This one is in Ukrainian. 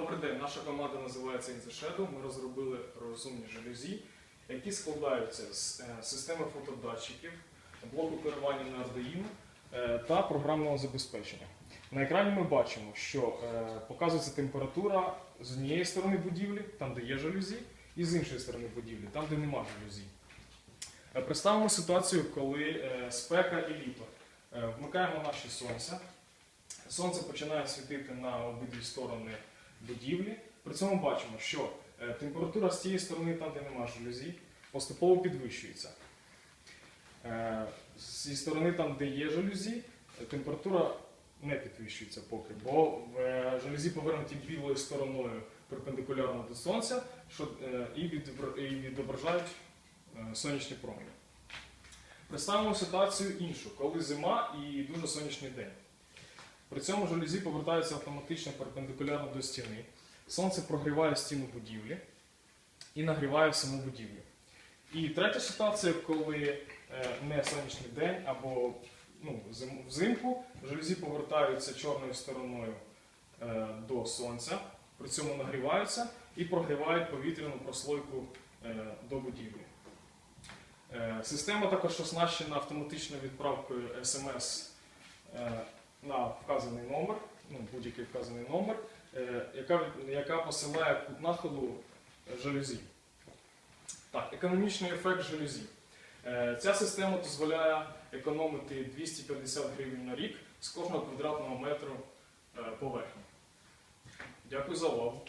Добрий день, наша команда називається In the Shadow. Ми розробили розумні жалюзі, які складаються з е, системи фотодатчиків, блоку керування на Arduino е, та програмного забезпечення. На екрані ми бачимо, що е, показується температура з однієї сторони будівлі, там де є жалюзі, і з іншої сторони будівлі, там де нема жалюзі. Представимо ситуацію, коли спека і літо. Вмикаємо наші сонця. Сонце починає світити на обидві сторони будівлі. При цьому бачимо, що е, температура з тієї сторони, там, де немає жалюзі, поступово підвищується. Е, Зі сторони, там, де є жалюзі, температура не підвищується поки, бо е, жалюзі повернуті білою стороною перпендикулярно до сонця що, і відобр- і відображають сонячні промені. Представимо ситуацію іншу, коли зима і дуже сонячний день. При цьому жалюзі повертаються автоматично перпендикулярно до стіни. Сонце прогріває стіну будівлі і нагріває саму будівлю. І третя ситуація, коли е, не сонячний день або ну, взимку жалюзі повертаються чорною стороною е, до сонця, при цьому нагріваються і прогрівають повітряну прослойку е, до будівлі. Система також оснащена автоматичною відправкою на вказаний номер, ну, будь-який вказаний номер, е, яка, яка посилає кут нахилу е, жалюзі. Так, економічний ефект жалюзі. Е, Ця система дозволяє економити 250 гривень на рік з кожного квадратного метру поверхні. Дякую за увагу.